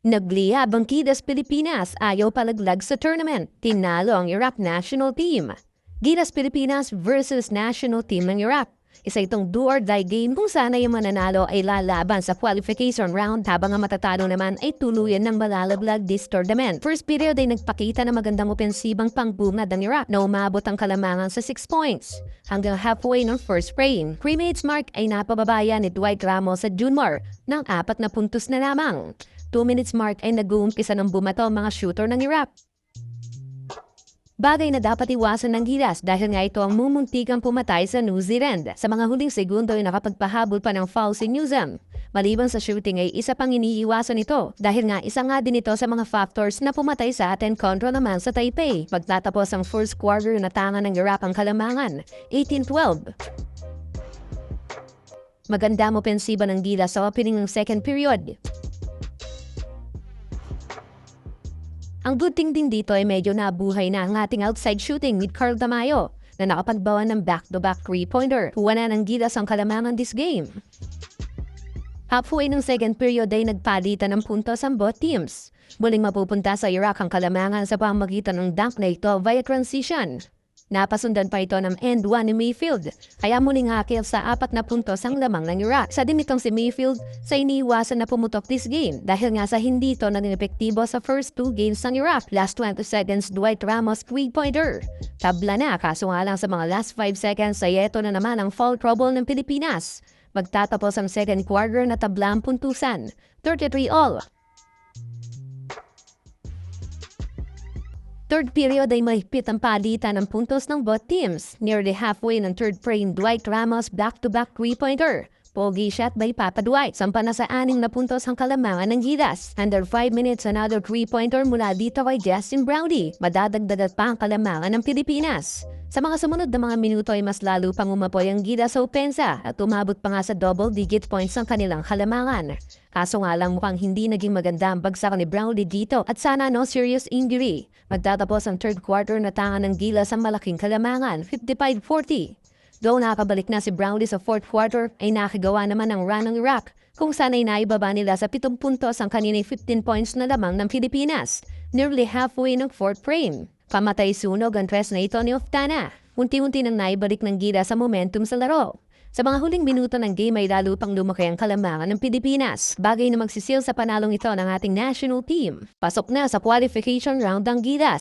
Nagliyab ang Gilas Pilipinas ayaw palaglag sa tournament. Tinalo ang Iraq national team. Gilas Pilipinas versus national team ng Iraq. Isa itong do or die game kung sana yung mananalo ay lalaban sa qualification round habang ang matatalo naman ay tuluyan ng malalaglag this tournament. First period ay nagpakita ng magandang opensibang pangbungad ng Iraq na umabot ang kalamangan sa 6 points. Hanggang halfway ng first frame, cremates mark ay napababaya ni Dwight Ramos at Junmar ng apat na puntos na lamang. 2 minutes mark ay nag-uumpisa ng bumato ang mga shooter ng Iraq. Bagay na dapat iwasan ng gilas dahil nga ito ang mumuntikang pumatay sa New Zealand. Sa mga huling segundo ay nakapagpahabol pa ng foul si Newsom. Maliban sa shooting ay isa pang iniiwasan ito dahil nga isa nga din ito sa mga factors na pumatay sa atin kontra naman sa Taipei. Pagtatapos ang first quarter na tangan ng Iraq ang kalamangan, 18-12. Maganda mo pensiba ng gilas sa opening ng second period. Ang good thing din dito ay medyo nabuhay na ang ating outside shooting with Carl Tamayo na nakapagbawa ng back-to-back three-pointer. Tuwa na ng gilas ang kalamangan this game. Halfway ng second period ay nagpalitan ng puntos ang both teams. Muling mapupunta sa Iraq ang kalamangan sa pamagitan ng dunk na ito via transition. Napasundan pa ito ng end 1 ni Mayfield, kaya muling hakil sa apat na puntos ang lamang ng Iraq. Sa din itong si Mayfield sa iniiwasan na pumutok this game dahil nga sa hindi ito naging epektibo sa first two games ng Iraq. Last 20 seconds, Dwight Ramos three-pointer. Tabla na kaso nga lang sa mga last 5 seconds ay ito na naman ang fall trouble ng Pilipinas. Magtatapos ang second quarter na tabla ang puntusan. 33 all. Third period ay mahigpit ang palitan ng puntos ng both teams. Nearly halfway ng third frame, Dwight Ramos back-to-back three-pointer. Pogi shot by Papa Dwight. Sampa na sa aning na puntos ang kalamangan ng Gilas. Under 5 minutes, another three-pointer mula dito kay Justin Browdy. Madadagdagat pa ang kalamangan ng Pilipinas. Sa mga sumunod na mga minuto ay mas lalo pang umapoy ang Gilas sa opensa at umabot pa nga sa double-digit points ang kanilang kalamangan. Kaso nga lang mukhang hindi naging maganda ang bagsak ni Brownlee dito at sana no serious injury. Magtatapos ang third quarter na tangan ng Gilas ang malaking kalamangan, 55-40. Though nakabalik na si Brownlee sa fourth quarter, ay nakagawa naman ang run ng Iraq kung saan ay naibaba nila sa 7 puntos ang kaninay 15 points na lamang ng Pilipinas, nearly halfway ng fourth frame. Pamatay sunog ang tres na ito ni Oftana. Unti-unti nang naibalik ng gila sa momentum sa laro. Sa mga huling minuto ng game ay lalo pang lumaki ang kalamangan ng Pilipinas, bagay na magsisil sa panalong ito ng ating national team. Pasok na sa qualification round ang Gilas.